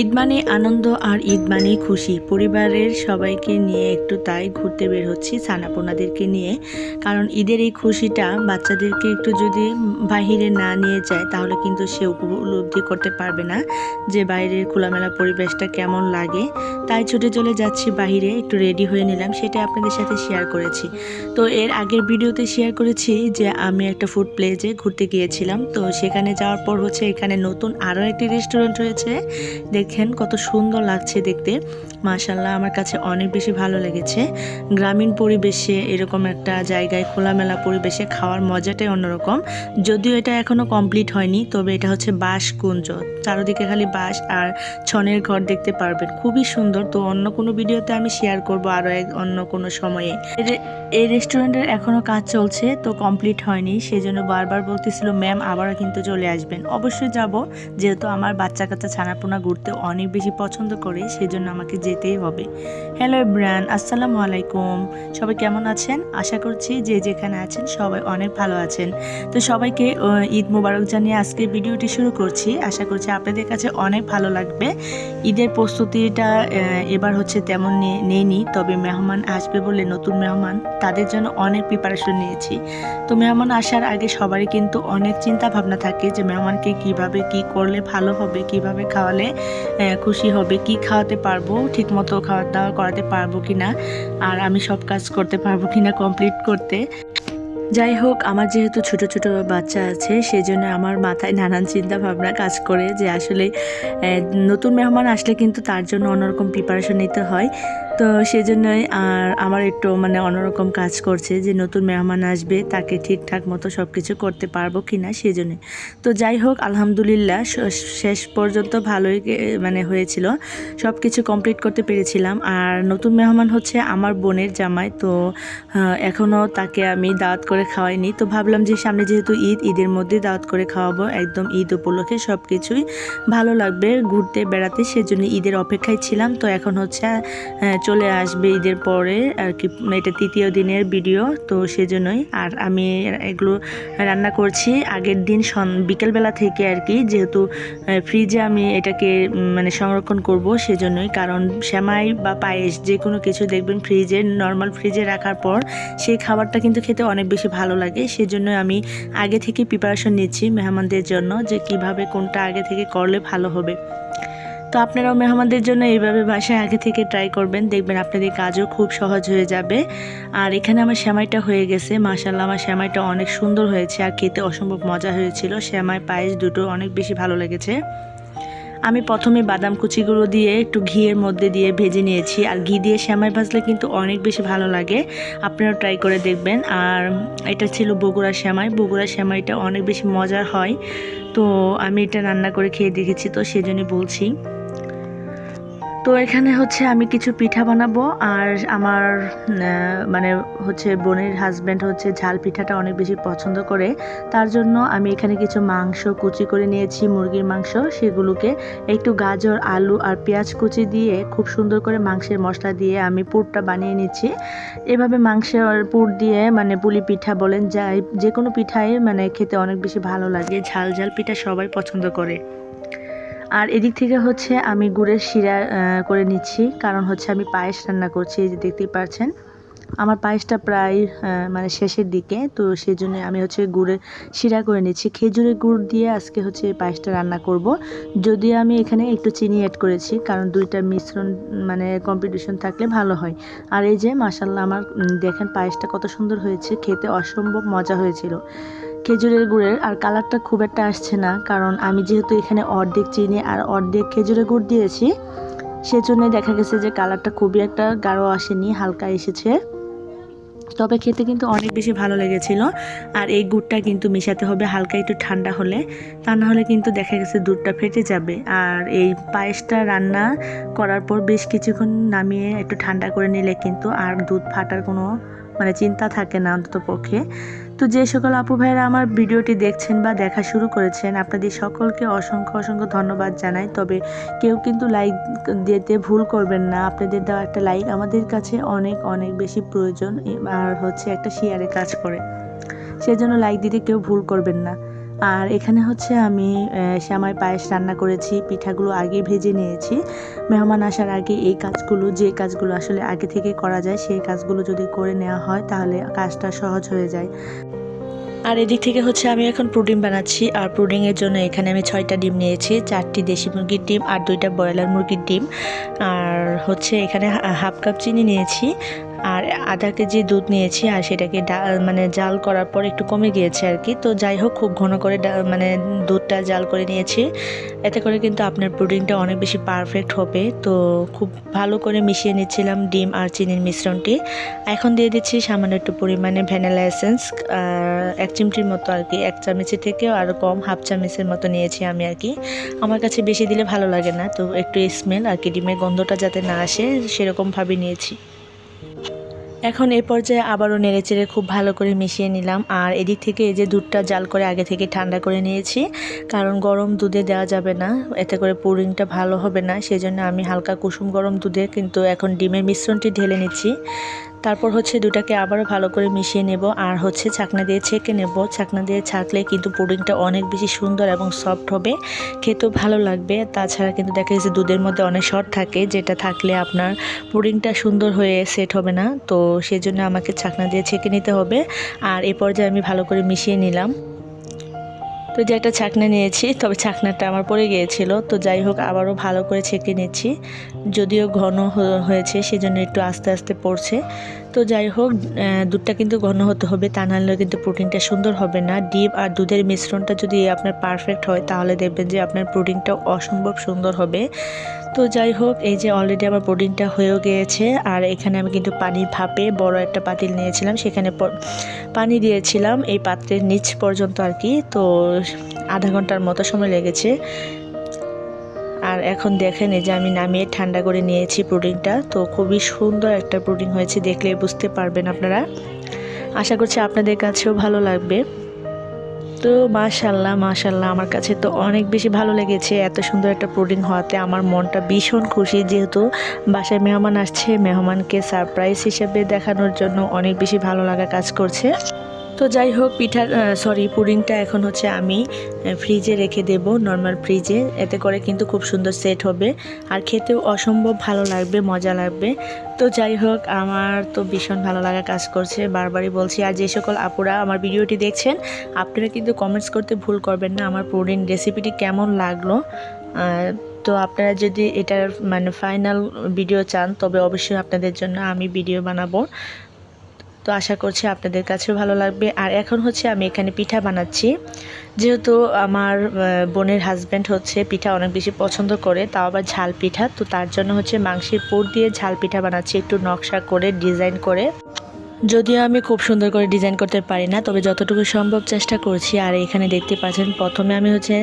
ঈদ মানে আনন্দ আর ঈদ মানে খুশি। পরিবারের সবাইকে নিয়ে একটু তাই ঘুরতে বের হচ্ছি সানাপোনাদেরকে নিয়ে। কারণ ঈদের এই খুশিটা বাচ্চাদেরকে একটু যদি বাহিরে না নিয়ে যায়, তাহলে কিন্তু সে উপলব্ধি করতে পারবে না যে বাইরের খোলামেলা পরিবেশটা কেমন লাগে। তাই ছুটে চলে যাচ্ছি বাহিরে, একটু রেডি হয়ে নিলাম সেটা আপনাদের সাথে শেয়ার করেছি। তো এর আগের ভিডিওতে শেয়ার করেছি যে আমি একটা ফুড প্লেজে ঘুরতে গিয়েছিলাম। তো সেখানে যাওয়ার পর হচ্ছে এখানে নতুন আরও একটি রেস্টুরেন্ট দেখেন কত সুন্দর লাগছে দেখতে। মাশাল্লাহ আমার কাছে অনেক বেশি ভালো লেগেছে। গ্রামীণ পরিবেশে এরকম একটা জায়গায় খোলামেলা পরিবেশে খাওয়ার মজাটাই অন্যরকম। যদিও এটা এখনও কমপ্লিট হয়নি, তবে এটা হচ্ছে বাঁশ কুঞ্জ চারদিকে খালি বাঁশ আর ছনের ঘর দেখতে পারবেন। খুবই সুন্দর। তো অন্য কোনো ভিডিওতে আমি শেয়ার করব আরও এক অন্য কোনো সময়ে। এই রেস্টুরেন্টের এখনও কাজ চলছে, তো কমপ্লিট হয়নি। সেই জন্য বারবার বলতেছিল, ম্যাম, আবারও কিন্তু চলে আসবেন। অবশ্যই যাব, যেহেতু আমার বাচ্চা কাচ্চা ছানাপোনা ঘুরতে অনেক বেশি পছন্দ করে সেই জন্য আমাকে যেতেই হবে। হ্যালো ব্রান আসসালামু আলাইকুম। সবাই কেমন আছেন? আশা করছি যে যেখানে আছেন সবাই অনেক ভালো আছেন। তো সবাইকে ঈদ মোবারক জানিয়ে আজকের ভিডিওটি শুরু করছি। আশা করছি আপনাদের কাছে অনেক ভালো লাগবে। ঈদের প্রস্তুতিটা এবার হচ্ছে তেমন নেইনি, তবে মেহমান আসবে বলে নতুন মেহমান, তাদের জন্য অনেক প্রিপারেশন নিয়েছি। তো মেহমান আসার আগে সবারই কিন্তু অনেক চিন্তা ভাবনা থাকে যে মেহমানকে কীভাবে কি করলে ভালো হবে, কীভাবে খাওয়ালে খুশি হবে, কি খাওয়াতে পারব, ঠিক মতো খাওয়া দাওয়া করাতে পারব কিনা, আর আমি সব কাজ করতে পারব কিনা কমপ্লিট করতে। যাই হোক, আমার যেহেতু ছোট ছোট বাচ্চা আছে সেই জন্য আমার মাথায় নানান চিন্তা ভাবনা কাজ করে যে আসলে নতুন মেহমান আসলে কিন্তু তার জন্য অন্যরকম প্রিপারেশন নিতে হয়। তো সেজন্যই আর আমার একটু মানে অন্যরকম কাজ করছে যে নতুন মেহমান আসবে, তাকে ঠিকঠাক মতো সব কিছু করতে পারব কি না সেজন্যে তো যাই হোক, আলহামদুলিল্লাহ শেষ পর্যন্ত ভালোই মানে হয়েছিল। সব কিছু কমপ্লিট করতে পেরেছিলাম। আর নতুন মেহমান হচ্ছে আমার বোনের জামাই, তো এখনও তাকে আমি দাওয়াত করে খাওয়াইনি। তো ভাবলাম যে সামনে যেহেতু ঈদ, ঈদের মধ্যে দাওয়াত করে খাওয়াবো, একদম ঈদ উপলক্ষে সব কিছুই ভালো লাগবে ঘুরতে, বেড়াতে, সেজন্য ঈদের অপেক্ষায় ছিলাম। তো এখন হচ্ছে চলে আসবে ঈদের পরে, আর কি, এটা তৃতীয় দিনের ভিডিও, তো সেজন্যই। আর আমি এগুলো রান্না করছি। আগের দিন বিকেলবেলা থেকে আর কি, যেহেতু ফ্রিজে আমি এটাকে মানে সংরক্ষণ করব সেজন্যই। কারণ শ্যামাই বা পায়েস যে কোনো কিছু দেখবেন ফ্রিজে নর্মাল ফ্রিজে রাখার পর, সেই খাবারটা কিন্তু খেতে অনেক বেশি ভালো লাগে। সেজন্য আমি আগে থেকে প্রিপারেশন নিচ্ছি মেহমানদের জন্য যে কীভাবে কোনটা আগে থেকে করলে ভালো হবে। তো আপনারাও মেহমানদের জন্য এইভাবে বাসায় আগে থেকে ট্রাই করবেন। দেখবেন আপনাদের কাজও খুব সহজ হয়ে যাবে। আর এখানে আমার সেমাইটা হয়ে গেছে। মাশাল্লাহ আমার সেমাইটা অনেক সুন্দর হয়েছে আর খেতে অসম্ভব মজা হয়েছিল। সেমাই, পায়েস দুটো অনেক বেশি ভালো লেগেছে। আমি প্রথমে বাদাম কুচিগুলো দিয়ে একটু ঘিয়ের মধ্যে দিয়ে ভেজে নিয়েছি। আর ঘি দিয়ে সেমাই ভাজলে কিন্তু অনেক বেশি ভালো লাগে। আপনারাও ট্রাই করে দেখবেন। আর এটা ছিল বগুড়া সেমাই। বগুড়া সেমাইটা অনেক বেশি মজার হয়। তো আমি এটা রান্না করে খেয়ে দেখেছি। তো সেজন্য বলছি। তো এখানে হচ্ছে আমি কিছু পিঠা বানাবো আর আমার মানে হচ্ছে বোনের হাজব্যান্ড হচ্ছে ঝাল পিঠাটা অনেক বেশি পছন্দ করে। তার জন্য আমি এখানে কিছু মাংস কুচি করে নিয়েছি, মুরগির মাংস। সেগুলোকে একটু গাজর, আলু আর পেঁয়াজ কুচি দিয়ে খুব সুন্দর করে মাংসের মশলা দিয়ে আমি পুরটা বানিয়ে নিচ্ছি। এভাবে মাংসের পুর দিয়ে মানে পুলি পিঠা বলেন যাই যে কোনো পিঠাই মানে খেতে অনেক বেশি ভালো লাগে। ঝাল ঝাল পিঠা সবাই পছন্দ করে। আর এদিক থেকে হচ্ছে আমি গুড়ের শিরা করে নিচ্ছি। কারণ হচ্ছে আমি পায়েস রান্না করছি, এই যে দেখতেই পাচ্ছেন আমার পায়েসটা প্রায় মানে শেষের দিকে, তো সেই জন্য আমি হচ্ছে গুড়ের শিরা করে নিচ্ছি। খেজুরের গুড় দিয়ে আজকে হচ্ছে এই পায়েসটা রান্না করব। যদি আমি এখানে একটু চিনি অ্যাড করেছি, কারণ দুইটা মিশ্রণ মানে কম্পিটিশন থাকলে ভালো হয়। আর এই যে মাসাল্লাহ আমার দেখেন পায়েসটা কত সুন্দর হয়েছে, খেতে অসম্ভব মজা হয়েছিল। খেজুরের গুড়ের আর কালারটা খুব একটা আসছে না, কারণ আমি যেহেতু এখানে অর্ধেক চিনি আর অর্ধেক খেজুরের গুড় দিয়েছি, সেজন্যই দেখা গেছে যে কালারটা খুবই একটা গাঢ় আসেনি, হালকা এসেছে। তবে খেতে কিন্তু অনেক বেশি ভালো লেগেছিল আর এই গুড়টা কিন্তু মেশাতে হবে হালকা একটু ঠান্ডা হলে, তা না হলে কিন্তু দেখা গেছে দুধটা ফেটে যাবে। আর এই পায়েসটা রান্না করার পর বেশ কিছুক্ষণ নামিয়ে একটু ঠান্ডা করে নিলে কিন্তু আর দুধ ফাটার কোনো মানে চিন্তা থাকে না অন্তত পক্ষে তো যে সকল আপু ভাইয়েরা আমার ভিডিওটি দেখছেন বা দেখা শুরু করেছেন, আপনাদের সকলকে অসংখ্য অসংখ্য ধন্যবাদ জানাই। তবে কেউ কিন্তু লাইক দিতে ভুল করবেন না। আপনাদের দেওয়া একটা লাইক আমাদের কাছে অনেক অনেক বেশি প্রয়োজন আর হচ্ছে একটা শেয়ারে কাজ করে। সেজন্য লাইক দিতে কেউ ভুল করবেন না। আর এখানে হচ্ছে আমি শ্যামাই পায়েস রান্না করেছি, পিঠাগুলো আগে ভেজে নিয়েছি। মেহমান আসার আগে এই কাজগুলো, যে কাজগুলো আসলে আগে থেকে করা যায়, সেই কাজগুলো যদি করে নেওয়া হয়, তাহলে কাজটা সহজ হয়ে যায়। আর এদিক থেকে হচ্ছে আমি এখন পুডিং বানাচ্ছি। আর পুডিংয়ের জন্য এখানে আমি ছয়টা ডিম নিয়েছি, চারটি দেশি মুরগির ডিম আর দুইটা ব্রয়লার মুরগির ডিম। আর হচ্ছে এখানে হাফ কাপ চিনি নিয়েছি। আর আধা কেজি দুধ নিয়েছি আর সেটাকে ডা- মানে জাল করার পর একটু কমে গিয়েছে আর কি। তো যাই হোক, খুব ঘন করে মানে দুধটা জাল করে নিয়েছি। এতে করে কিন্তু আপনার পুডিংটা অনেক বেশি পারফেক্ট হবে। তো খুব ভালো করে মিশিয়ে নিচ্ছিলাম ডিম আর চিনির মিশ্রণটি। এখন দিয়ে দিচ্ছি সামান্য একটু পরিমাণে ভ্যানিলা এসেন্স এক চিমটির মতো আর কি। এক চামচের থেকেও আরও কম, হাফ চামচের মতো নিয়েছি আমি আর কি। আমার কাছে বেশি দিলে ভালো লাগে না, তো একটু স্মেল আর কি, ডিমের গন্ধটা যাতে না আসে, সেরকমভাবে নিয়েছি। এখন এই পর্যায়ে আবারও নেড়েচেড়ে খুব ভালো করে মিশিয়ে নিলাম। আর এদিক থেকে এই যে দুধটা জাল করে আগে থেকে ঠান্ডা করে নিয়েছি, কারণ গরম দুধে দেওয়া যাবে না, এতে করে পুরিংটা ভালো হবে না। সেজন্য আমি হালকা কুসুম গরম দুধে কিন্তু এখন ডিমের মিশ্রণটি ঢেলে নিচ্ছি। তারপর হচ্ছে দুটাকে আবারও ভালো করে মিশিয়ে নেব। আর হচ্ছে ছাকনা দিয়ে ছেঁকে নেব। ছাকনা দিয়ে ছাঁকলে কিন্তু পুডিংটা অনেক বেশি সুন্দর এবং সফট হবে। খেতেও ভালো লাগবে। তাছাড়া কিন্তু দেখা যাচ্ছে দুধের মধ্যে অনেক শর্ট থাকে, যেটা থাকলে আপনার পুডিংটা সুন্দর হয়ে সেট হবে না। তো সেজন্য আমাকে ছাকনা দিয়ে ছেঁকে নিতে হবে। আর এ পর্যায়ে আমি ভালো করে মিশিয়ে নিলাম। তো যে একটা ছাকনা নিয়েছি, তবে ছাকনাটা আমার পড়ে গিয়েছিল। তো যাই হোক, আবারও ভালো করে ছেঁকে নিচ্ছি। যদিও ঘন হয়েছে, সেজন্য একটু আস্তে আস্তে পড়ছে। তো যাই হোক দুধটা কিন্তু ঘন হতে হবে, তা নাহলে কিন্তু প্রোটিনটা সুন্দর হবে না। ডিম আর দুধের মিশ্রণটা যদি আপনার পারফেক্ট হয়, তাহলে দেখবেন যে আপনার প্রোটিনটা অসম্ভব সুন্দর হবে। তো যাই হোক, এই যে অলরেডি আমার প্রোটিনটা হয়েও গিয়েছে, আর এখানে আমি কিন্তু পানির ভাপে বড় একটা পাতিল নিয়েছিলাম, সেখানে পানি দিয়েছিলাম, এই পাত্রের নিচ পর্যন্ত আর কি। তো আধা ঘণ্টার মতো সময় লেগেছে। এখন দেখেন এই যে আমি নামিয়ে ঠান্ডা করে নিয়েছি প্রোটিনটা তো খুবই সুন্দর একটা প্রোটিন হয়েছে দেখলে বুঝতে পারবেন আপনারা। আশা করছি আপনাদের কাছেও ভালো লাগবে। তো মাশাল্লাহ মাশাল্লাহ আমার কাছে তো অনেক বেশি ভালো লেগেছে এত সুন্দর একটা প্রোটিন হওয়াতে। আমার মনটা ভীষণ খুশি যেহেতু বাসায় মেহমান আসছে। মেহমানকে সারপ্রাইজ হিসেবে দেখানোর জন্য অনেক বেশি ভালো লাগা কাজ করছে। তো যাই হোক, পিঠার সরি পুডিংটা এখন হচ্ছে আমি ফ্রিজে রেখে দেব নর্মাল ফ্রিজে এতে করে কিন্তু খুব সুন্দর সেট হবে। আর খেতেও অসম্ভব ভালো লাগবে, মজা লাগবে। তো যাই হোক, আমার তো ভীষণ ভালো লাগা কাজ করছে। বারবারই বলছি, আর যে সকল আপুরা আমার ভিডিওটি দেখছেন, আপনারা কিন্তু কমেন্টস করতে ভুল করবেন না। আমার পুডিং রেসিপিটি কেমন লাগল? তো আপনারা যদি এটার মানে ফাইনাল ভিডিও চান, তবে অবশ্যই আপনাদের জন্য আমি ভিডিও বানাবো। তো আশা করছি আপনাদের কাছেও ভালো লাগবে। আর এখন হচ্ছে আমি এখানে পিঠা বানাচ্ছি। যেহেতু আমার বোনের হাজব্যান্ড হচ্ছে পিঠা অনেক বেশি পছন্দ করে, তাও আবার ঝাল পিঠা। তো তার জন্য হচ্ছে মাংসের পুর দিয়ে ঝাল পিঠা বানাচ্ছি, একটু নকশা করে ডিজাইন করে। যদিও আমি খুব সুন্দর করে ডিজাইন করতে পারি না, তবে যতটুকু সম্ভব চেষ্টা করছি। আর এখানে দেখতে পাচ্ছেন, প্রথমে আমি হচ্ছে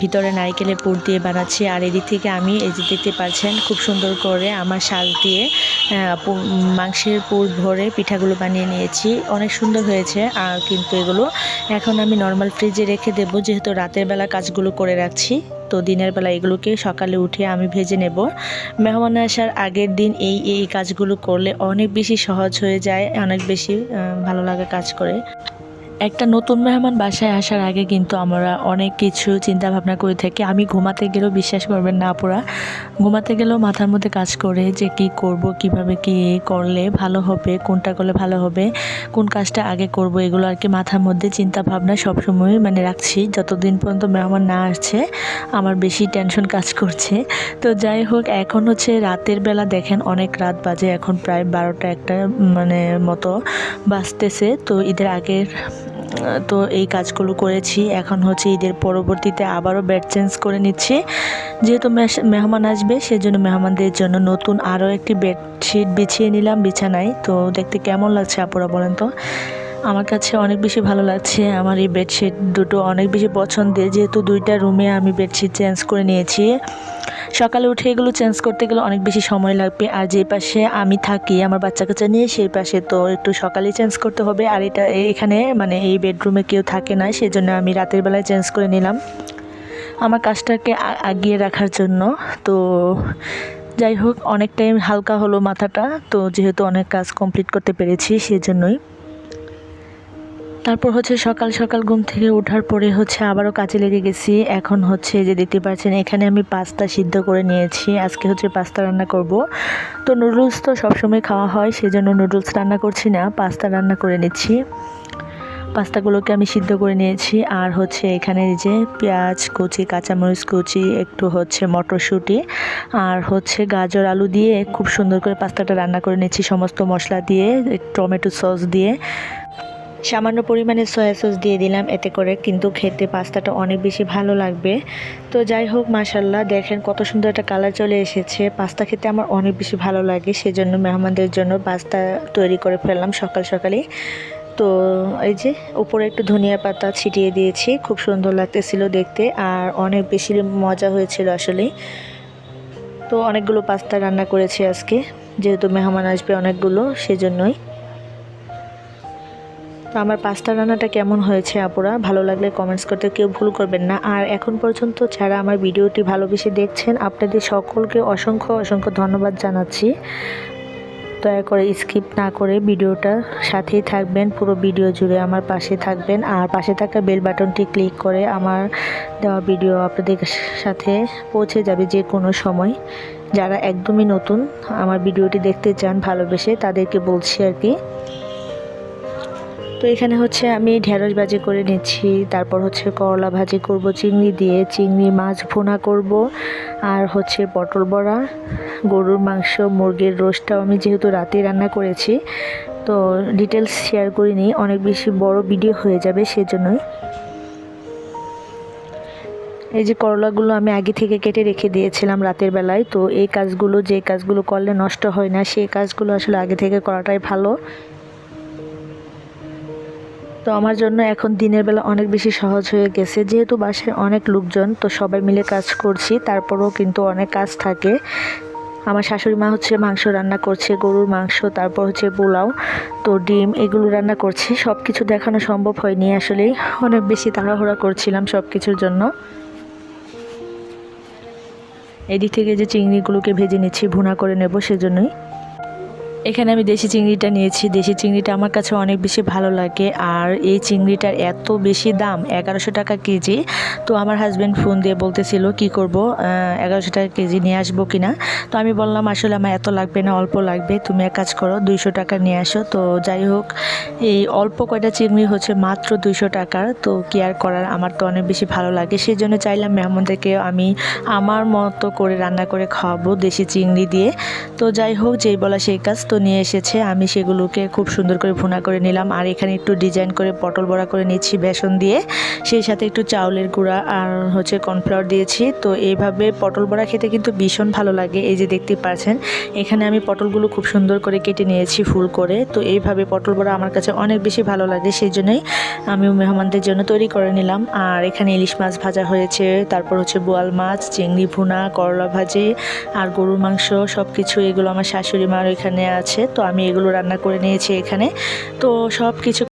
ভিতরে নারকেলের পুর দিয়ে বানাচ্ছি, আর এদিক থেকে আমি এই যে দেখতে পাচ্ছেন, খুব সুন্দর করে আমার শাল দিয়ে মাংসের পুর ভরে পিঠাগুলো বানিয়ে নিয়েছি। অনেক সুন্দর হয়েছে, আর কিন্তু এগুলো এখন আমি নর্মাল ফ্রিজে রেখে দেবো, যেহেতু রাতের বেলা কাজগুলো করে রাখছি। তো দিনের বেলা এগুলোকে সকালে উঠে আমি ভেজে নেব। মেহমান আসার আগের দিন এই এই কাজগুলো করলে অনেক বেশি সহজ হয়ে যায়, অনেক বেশি ভালো লাগা কাজ করে। একটা নতুন মেহমান বাসায় আসার আগে কিন্তু আমরা অনেক কিছু চিন্তা ভাবনা করে থাকি। আমি ঘুমাতে গেলেও বিশ্বাস করবেন না আপুরা। ঘুমাতে গেলেও মাথার মধ্যে কাজ করে যে কি করব, কীভাবে কি করলে ভালো হবে, কোনটা করলে ভালো হবে, কোন কাজটা আগে করব, এগুলো আর কি মাথার মধ্যে চিন্তা ভাবনা সবসময় মানে রাখছি। যতদিন পর্যন্ত মেহমান না আসছে, আমার বেশি টেনশন কাজ করছে। তো যাই হোক, এখন হচ্ছে রাতের বেলা দেখেন অনেক রাত বাজে, এখন প্রায় বারোটা একটা মানে মতো বাজতেছে। তো ঈদের আগের তো এই কাজগুলো করেছি। এখন হচ্ছে ঈদের পরবর্তীতে আবারও বেড চেঞ্জ করে নিচ্ছি। যেহেতু মেহমান আসবে, সেজন্য মেহমানদের জন্য নতুন আরও একটি বেডশিট বিছিয়ে নিলাম, বিছানায়। তো দেখতে কেমন লাগছে আপুরা বলেন তো? আমার কাছে অনেক বেশি ভালো লাগছে। আমার এই বেডশিট দুটো অনেক বেশি পছন্দের। যেহেতু দুইটা রুমে আমি বেডশিট চেঞ্জ করে নিয়েছি। সকালে উঠে এগুলো চেঞ্জ করতে গেলে অনেক বেশি সময় লাগবে। আর যে পাশে আমি থাকি, আমার বাচ্চা কাচ্চা নিয়ে সেই পাশে তো একটু সকালেই চেঞ্জ করতে হবে। আর এটা এখানে মানে এই বেডরুমে কেউ থাকে না, সেজন্য আমি রাতের বেলায় চেঞ্জ করে নিলাম। আমার কাজটাকে আগিয়ে রাখার জন্য। তো যাই হোক অনেকটাই হালকা হলো মাথাটা। তো যেহেতু অনেক কাজ কমপ্লিট করতে পেরেছি, সেজন্যই। তারপর হচ্ছে সকাল সকাল ঘুম থেকে ওঠার পরে হচ্ছে আবারও কাজে লেগে গেছি। এখন হচ্ছে যে দেখতে পাচ্ছেন, এখানে আমি পাস্তা সিদ্ধ করে নিয়েছি। আজকে হচ্ছে পাস্তা রান্না করব। তো নুডলস তো সবসময় খাওয়া হয়, সেজন্য নুডলস রান্না করছি না, পাস্তা রান্না করে নিচ্ছি। পাস্তাগুলোকে আমি সিদ্ধ করে নিয়েছি। আর হচ্ছে এখানে যে পেঁয়াজ কুচি, কাঁচামরিচ কুচি, একটু হচ্ছে মটরশুঁটি, আর হচ্ছে গাজর আলু দিয়ে খুব সুন্দর করে পাস্তাটা রান্না করে নিচ্ছি সমস্ত মশলা দিয়ে, টমেটো সস দিয়ে। সামান্য পরিমাণে সয়া সস দিয়ে দিলাম এতে করে কিন্তু খেতে পাস্তাটা অনেক বেশি ভালো লাগবে। তো যাই হোক মাশাল্লাহ দেখেন কত সুন্দর একটা কালার চলে এসেছে। পাস্তা খেতে আমার অনেক বেশি ভালো লাগে, সেজন্য মেহমানদের জন্য পাস্তা তৈরি করে ফেললাম সকাল সকালে তো এই যে, উপরে একটু ধনিয়া পাতা ছিটিয়ে দিয়েছি, খুব সুন্দর লাগতেছিল দেখতে আর অনেক বেশি মজা হয়েছিল আসলে। তো অনেকগুলো পাস্তা রান্না করেছি আজকে, যেহেতু মেহমান আসবে অনেকগুলো, সেজন্যই। তো আমার পাস্তা রান্নাটা কেমন হয়েছে আপুরা? ভালো লাগলে কমেন্টস করতে কেউ ভুল করবেন না। আর এখন পর্যন্ত যারা আমার ভিডিওটি ভালোবেসে দেখছেন, আপনাদের সকলকে অসংখ্য অসংখ্য ধন্যবাদ জানাচ্ছি। দয়া করে স্কিপ না করে ভিডিওটা সাথেই থাকবেন, পুরো ভিডিও জুড়ে আমার পাশে থাকবেন। আর পাশে থাকা বেল বাটনটি ক্লিক করে আমার দেওয়া ভিডিও আপনাদের সাথে পৌঁছে যাবে যে কোনো সময়। যারা একদমই নতুন আমার ভিডিওটি দেখতে চান, ভালোবেসে তাদেরকে বলছি আর কি। তো এখানে হচ্ছে আমি ঢেঁড়স ভাজি করে নিচ্ছি, তারপর হচ্ছে করলা ভাজি করব, চিংড়ি দিয়ে চিংড়ি মাছ ভুনা করব, আর হচ্ছে পটল বড়া, গরুর মাংস, মুরগির রোস্টটাও আমি যেহেতু রাতে রান্না করেছি, তো ডিটেলস শেয়ার করিনি, অনেক বেশি বড় ভিডিও হয়ে যাবে সেজন্যই। এই যে করলাগুলো আমি আগে থেকে কেটে রেখে দিয়েছিলাম রাতের বেলায়, তো এই কাজগুলো যে কাজগুলো করলে নষ্ট হয় না, সেই কাজগুলো আসলে আগে থেকে করাটাই ভালো। তো আমার জন্য এখন দিনের বেলা অনেক বেশি সহজ হয়ে গেছে। যেহেতু বাসায় অনেক লোকজন, তো সবাই মিলে কাজ করছি, তারপরেও কিন্তু অনেক কাজ থাকে। আমার শাশুড়ি মা হচ্ছে মাংস রান্না করছে, গরুর মাংস, তারপর হচ্ছে পোলাও, তো ডিম এগুলো রান্না করছে। সব কিছু দেখানো সম্ভব হয়নি আসলে। অনেক বেশি তাড়াহুড়া করছিলাম সব কিছুর জন্য। এদিক থেকে যে চিংড়িগুলোকে ভেজে নিচ্ছি, ভুনা করে নেব সেজন্যই। এখানে আমি দেশি চিংড়িটা নিয়েছি। দেশি চিংড়িটা আমার কাছে অনেক বেশি ভালো লাগে। আর এই চিংড়িটার এত বেশি দাম, এগারোশো টাকা কেজি। তো আমার হাজব্যান্ড ফোন দিয়ে বলতেছিল, কি করব? এগারোশো টাকা কেজি নিয়ে আসব কিনা তো আমি বললাম, আসলে আমার এত লাগবে না, অল্প লাগবে। তুমি এক কাজ করো, দুইশো টাকা নিয়ে আসো। তো যাই হোক, এই অল্প কয়টা চিংড়ি হচ্ছে মাত্র দুইশো টাকার। তো কেয়ার করার? আমার তো অনেক বেশি ভালো লাগে। সেই জন্য চাইলাম মেহমানদেরকে আমি আমার মতো করে রান্না করে খাওয়াবো দেশি চিংড়ি দিয়ে। তো যাই হোক, যেই বলা সেই কাজ। তো নিয়ে এসেছে। আমি সেগুলোকে খুব সুন্দর করে ভুনা করে নিলাম। আর এখানে একটু ডিজাইন করে পটল বড়া করে নিচ্ছি বেসন দিয়ে। সেই সাথে একটু চাউলের গুঁড়া আর হচ্ছে কর্নফ্লাওয়ার দিয়েছি। তো এইভাবে পটল বড়া খেতে কিন্তু ভীষণ ভালো লাগে, এই যে দেখতে পাচ্ছেন। এখানে আমি পটলগুলো খুব সুন্দর করে কেটে নিয়েছি ফুল করে। তো এইভাবে পটল বড়া আমার কাছে অনেক বেশি ভালো লাগে, সেই জন্যই আমি মেহমানদের জন্য তৈরি করে নিলাম। আর এখানে ইলিশ মাছ ভাজা হয়েছে, তারপর হচ্ছে বোয়াল মাছ, চিংড়ি ভুনা, করলা ভাজি, আর গরুর মাংস সব কিছু এগুলো আমার শাশুড়ি মার এখানে আছে তো আমি এগুলো রান্না করে নিয়েছি এখানে। তো সব কিছু